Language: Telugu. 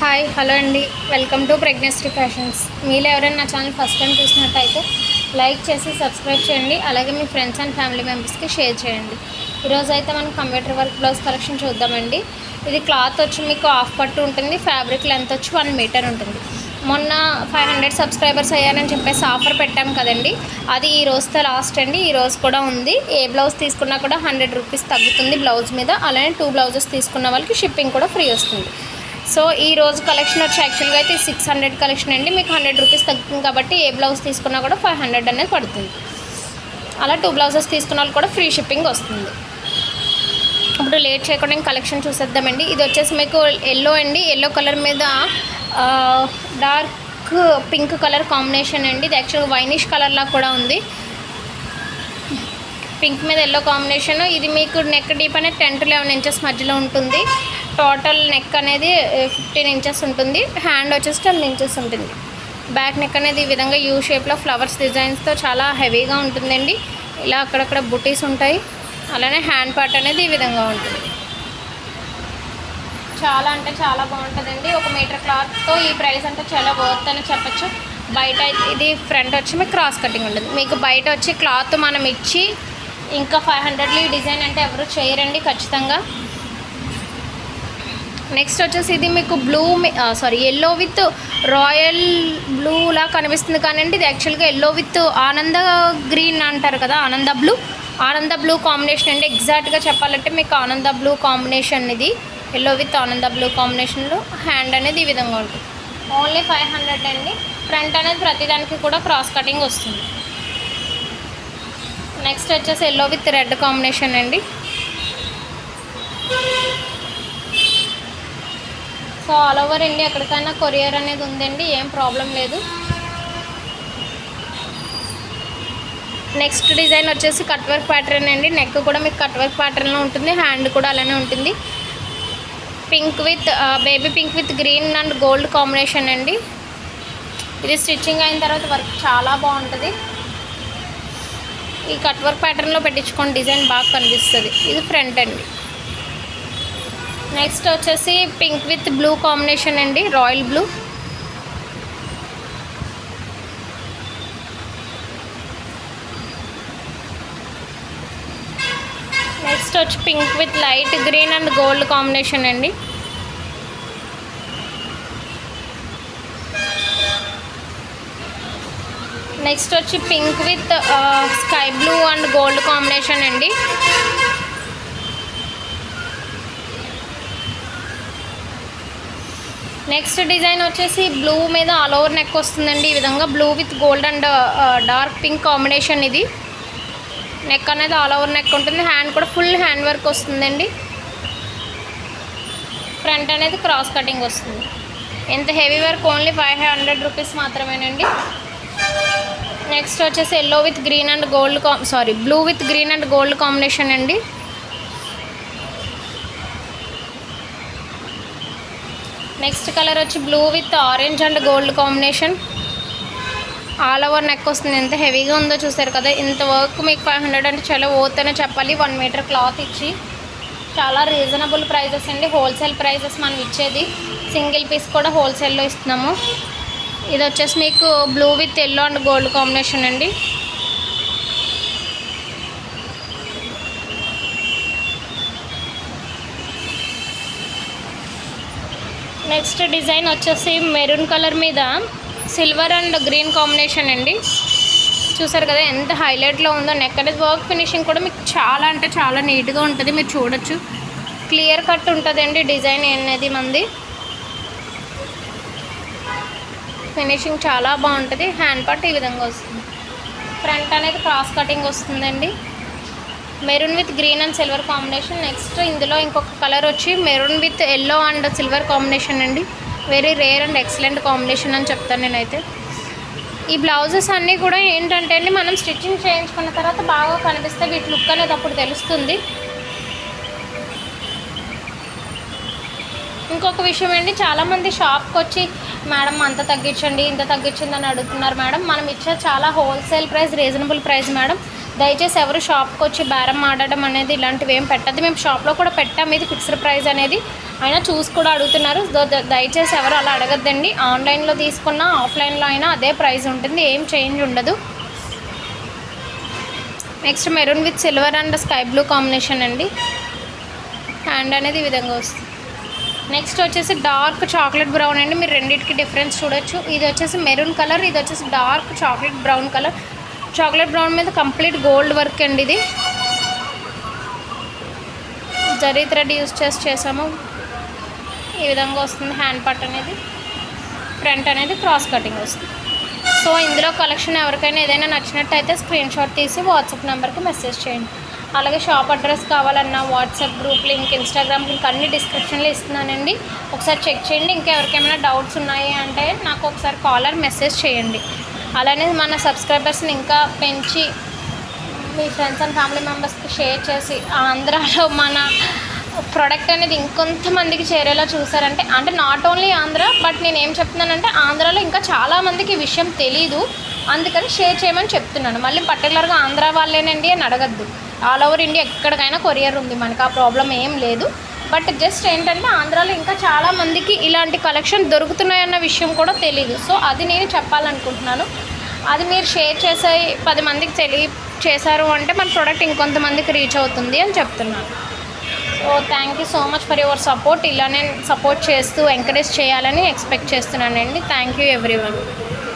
హాయ్ హలో అండి. Welcome to pregnancy fashions. మీలో ఎవరైనా నా ఛానల్ ఫస్ట్ టైం చూసినట్టయితే లైక్ చేసి సబ్స్క్రైబ్ చేయండి. అలాగే మీ ఫ్రెండ్స్ అండ్ ఫ్యామిలీ మెంబర్స్కి షేర్ చేయండి. ఈరోజు అయితే మనం కంప్యూటర్ వర్క్ బ్లౌజ్ కలెక్షన్ చూద్దామండి. ఇది క్లాత్ వచ్చి మీకు హాఫ్ పట్టు ఉంటుంది ఫ్యాబ్రిక్ లెంత్ వచ్చి వన్ మీటర్ ఉంటుంది. మొన్న ఫైవ్ హండ్రెడ్ సబ్స్క్రైబర్స్ అయ్యారని చెప్పేసి ఆఫర్ పెట్టాం కదండి. అది ఈ రోజుతో లాస్ట్ అండి. ఈ రోజు కూడా ఉంది. ఏ బ్లౌజ్ తీసుకున్నా కూడా హండ్రెడ్ రూపీస్ తగ్గుతుంది బ్లౌజ్ మీద. అలానే టూ బ్లౌజెస్ తీసుకున్న వాళ్ళకి షిప్పింగ్ కూడా ఫ్రీ వస్తుంది. సో ఈ రోజు కలెక్షన్ వచ్చి యాక్చువల్గా అయితే సిక్స్ హండ్రెడ్ కలెక్షన్ అండి. మీకు హండ్రెడ్ రూపీస్ తగ్గుతుంది కాబట్టి ఏ బ్లౌజ్ తీసుకున్నా కూడా ఫైవ్ హండ్రెడ్ అనేది పడుతుంది. అలా టూ బ్లౌజెస్ తీసుకున్న వాళ్ళు కూడా ఫ్రీ షిప్పింగ్ వస్తుంది. ఇప్పుడు లేట్ చేయకుండా ఇంకా కలెక్షన్ చూసేద్దామండి. ఇది వచ్చేసి మీకు ఎల్లో అండి. ఎల్లో కలర్ మీద డార్క్ పింక్ కలర్ కాంబినేషన్ అండి. ఇది యాక్చువల్గా వైనిష్ కలర్లా కూడా ఉంది. పింక్ మీద ఎల్లో కాంబినేషన్. ఇది మీకు నెక్ డీప్ అనేది టెన్ టు లెవెన్ ఇంచెస్ మధ్యలో ఉంటుంది. టోటల్ నెక్ అనేది ఫిఫ్టీన్ ఇంచెస్ ఉంటుంది. హ్యాండ్ వచ్చేసి ట్వెల్వ్ ఇంచెస్ ఉంటుంది. బ్యాక్ నెక్ అనేది ఈ విధంగా యూ షేప్లో ఫ్లవర్స్ డిజైన్స్తో చాలా హెవీగా ఉంటుందండి. ఇలా అక్కడక్కడ బుటీస్ ఉంటాయి. అలానే హ్యాండ్ పార్ట్ అనేది ఈ విధంగా ఉంటుంది. చాలా అంటే చాలా బాగుంటుందండి. ఒక మీటర్ క్లాత్తో ఈ ప్రైస్ అంటే చాలా వర్త్ అని చెప్పచ్చు. బయట అయితే ఇది ఫ్రంట్ వచ్చి మీకు క్రాస్ కటింగ్ ఉంటుంది. మీకు బయట వచ్చి క్లాత్ మనం ఇచ్చి ఇంకా ఫైవ్ హండ్రెడ్లీ డిజైన్ అంటే ఎవరు చేయరండి ఖచ్చితంగా. నెక్స్ట్ వచ్చేసి ఇది మీకు blue sorry yellow with royal blue లా కనిపిస్తుంది. కానీ ఇది యాక్చువల్గా ఎల్లో విత్ ఆనంద గ్రీన్ అంటారు కదా ఆనంద బ్లూ ఆనంద బ్లూ కాంబినేషన్ అంటే ఎగ్జాక్ట్గా చెప్పాలంటే మీకు ఆనంద బ్లూ కాంబినేషన్ ఇది. ఎల్లో విత్ ఆనంద బ్లూ కాంబినేషన్లో హ్యాండ్ అనేది ఈ విధంగా ఉంటుంది. ఓన్లీ ఫైవ్ హండ్రెడ్ అండి. ఫ్రంట్ అనేది ప్రతిదానికి కూడా క్రాస్ కటింగ్ వస్తుంది. నెక్స్ట్ వచ్చేసి ఎల్లో విత్ రెడ్ కాంబినేషన్ అండి. సో ఆల్ ఓవర్ అండి ఎక్కడికైనా కొరియర్ అనేది ఉందండి ఏం ప్రాబ్లం లేదు. నెక్స్ట్ డిజైన్ వచ్చేసి కట్ వర్క్ ప్యాటర్న్ అండి. నెక్ కూడా మీకు కట్ వర్క్ ప్యాటర్న్లో ఉంటుంది హ్యాండ్ కూడా అలానే ఉంటుంది. Pink with baby pink with green and gold combination అండి. ఇది స్టిచ్చింగ్ అయిన తర్వాత వర్క్ చాలా బాగుంటుంది. ఈ కట్ వర్క్ ప్యాటర్న్లో పెట్టించుకోండి డిజైన్ బాగా కనిపిస్తుంది. ఇది ఫ్రంట్ అండి. నెక్స్ట్ వచ్చేసి పింక్ విత్ బ్లూ కాంబినేషన్ అండి రాయల్ బ్లూ. నెక్స్ట్ వచ్చి pink with light green and gold combination అండి. నెక్స్ట్ వచ్చి pink with sky blue and gold combination అండి. నెక్స్ట్ డిజైన్ వచ్చేసి బ్లూ మీద ఆల్ ఓవర్ నెక్ వస్తుందండి. ఈ విధంగా blue with gold and dark pink combination ఇది. నెక్ అనేది ఆల్ ఓవర్ నెక్ ఉంటుంది. హ్యాండ్ కూడా ఫుల్ హ్యాండ్ వర్క్ వస్తుందండి. ఫ్రంట్ అనేది క్రాస్ కటింగ్ వస్తుంది. ఎంత heavy work only five hundred rupees మాత్రమేనండి. నెక్స్ట్ వచ్చేసి yellow with green and gold కా sorry blue with green and gold combination అండి. నెక్స్ట్ కలర్ వచ్చి blue with orange and gold combination all over neck వస్తుంది. ఎంత హెవీగా ఉందో చూసారు కదా. ఇంత వర్క్ మీకు ఫైవ్ హండ్రెడ్ అంటే చాలా ఓతనే చెప్పాలి. వన్ మీటర్ క్లాత్ ఇచ్చి. చాలా రీజనబుల్ ప్రైజెస్ అండి. హోల్సేల్ ప్రైజెస్ మనం ఇచ్చేది. సింగిల్ పీస్ కూడా హోల్సేల్లో ఇస్తున్నాము. ఇది వచ్చేసి మీకు blue with yellow and gold combination అండి. నెక్స్ట్ డిజైన్ వచ్చేసి మెరూన్ కలర్ మీద సిల్వర్ అండ్ గ్రీన్ కాంబినేషన్ అండి. చూసారు కదా ఎంత హైలైట్లో ఉందో నెక్ అనేది వర్క్ ఫినిషింగ్ కూడా మీకు చాలా అంటే చాలా నీట్గా ఉంటుంది. మీరు చూడొచ్చు. క్లియర్ కట్ ఉంటుందండి డిజైన్ అనేది మంది. ఫినిషింగ్ చాలా బాగుంటుంది. హ్యాండ్ పార్ట్ ఈ విధంగా వస్తుంది. ఫ్రంట్ అనేది క్రాస్ కటింగ్ వస్తుందండి. Maroon with green and silver combination. Next ఇందులో ఇంకొక కలర్ వచ్చి maroon with yellow and silver combination అండి. Very rare and excellent combination అని చెప్తాను నేనైతే. ఈ బ్లౌజెస్ అన్నీ కూడా ఏంటంటే అండి మనం స్టిచ్చింగ్ చేయించుకున్న తర్వాత బాగా కనిపిస్తే వీటి లుక్ అనేది అప్పుడు తెలుస్తుంది. ఇంకొక విషయం ఏంటి చాలామంది షాప్కి వచ్చి మేడం అంత తగ్గించండి ఇంత తగ్గించిందని అని అడుగుతున్నారు మేడం. మనం ఇచ్చే చాలా wholesale price reasonable price madam. దయచేసి ఎవరు షాప్కి వచ్చి బేరం ఆడడం అనేది ఇలాంటివి ఏం పెట్టద్దు. మేము షాప్లో కూడా పెట్టాము ఇది ఫిక్స్డ్ ప్రైస్ అనేది. అయినా చూసి కూడా అడుగుతున్నారు. దో- దయచేసి ఎవరు అలా అడగద్దండి. ఆన్లైన్లో తీసుకున్నా ఆఫ్లైన్లో అయినా అదే ప్రైస్ ఉంటుంది. ఏం చేంజ్ ఉండదు. Next maroon with silver and sky blue combination అండి. హ్యాండ్ అనేది ఈ విధంగా వస్తుంది. నెక్స్ట్ వచ్చేసి డార్క్ చాక్లెట్ బ్రౌన్ అండి. మీరు రెండింటికి డిఫరెన్స్ చూడొచ్చు. ఇది వచ్చేసి మెరూన్ కలర్ ఇది వచ్చేసి dark chocolate brown colour. Chocolate brown మీద కంప్లీట్ గోల్డ్ వర్క్ అండి ఇది. జరీ థ్రెడ్ యూస్ చేసి చేసాము. ఈ విధంగా వస్తుంది హ్యాండ్ పట్ అనేది. ఫ్రంట్ అనేది క్రాస్ కటింగ్ వస్తుంది. సో ఇందులో కలెక్షన్ ఎవరికైనా ఏదైనా నచ్చినట్టయితే స్క్రీన్ షాట్ తీసి వాట్సాప్ నెంబర్కి మెసేజ్ చేయండి. అలాగే షాప్ అడ్రస్ కావాలన్నా WhatsApp group link Instagram link అన్ని డిస్క్రిప్షన్లో ఇస్తున్నానండి. ఒకసారి చెక్ చేయండి. ఇంకా డౌట్స్ ఉన్నాయి అంటే నాకు ఒకసారి కాలర్ మెసేజ్ చేయండి. అలానే మన సబ్స్క్రైబర్స్ని ఇంకా పెంచి మీ ఫ్రెండ్స్ అండ్ ఫ్యామిలీ మెంబర్స్కి షేర్ చేసి ఆంధ్రాలో మన ప్రోడక్ట్ అనేది ఇంకొంతమందికి చేరేలా చూసారంటే అంటే నాట్ ఓన్లీ ఆంధ్ర బట్ నేను ఏం చెప్తున్నానంటే ఆంధ్రాలో ఇంకా చాలామందికి ఈ విషయం తెలీదు. అందుకని షేర్ చేయమని చెప్తున్నాను. మళ్ళీ పర్టికులర్గా ఆంధ్ర వాళ్ళేనండి అని అడగద్దు. ఆల్ ఓవర్ ఇండియా ఎక్కడికైనా కొరియర్ ఉంది. మనకు ఆ ప్రాబ్లం ఏం లేదు. బట్ జస్ట్ ఏంటంటే ఆంధ్రాలో ఇంకా చాలా మందికి ఇలాంటి కలెక్షన్ దొరుకుతున్నాయన్న విషయం కూడా తెలియదు సో అది నేను చెప్పాలనుకుంటున్నాను. అది మీరు షేర్ చేసే పది మందికి తెలియ చేశారు అంటే మన ప్రోడక్ట్ ఇంకొంతమందికి రీచ్ అవుతుంది అని చెప్తున్నాను. So thank you so much for your support ఇలానే సపోర్ట్ చేస్తూ ఎంకరేజ్ చేయాలని ఎక్స్పెక్ట్ చేస్తున్నానండి. Thank you everyone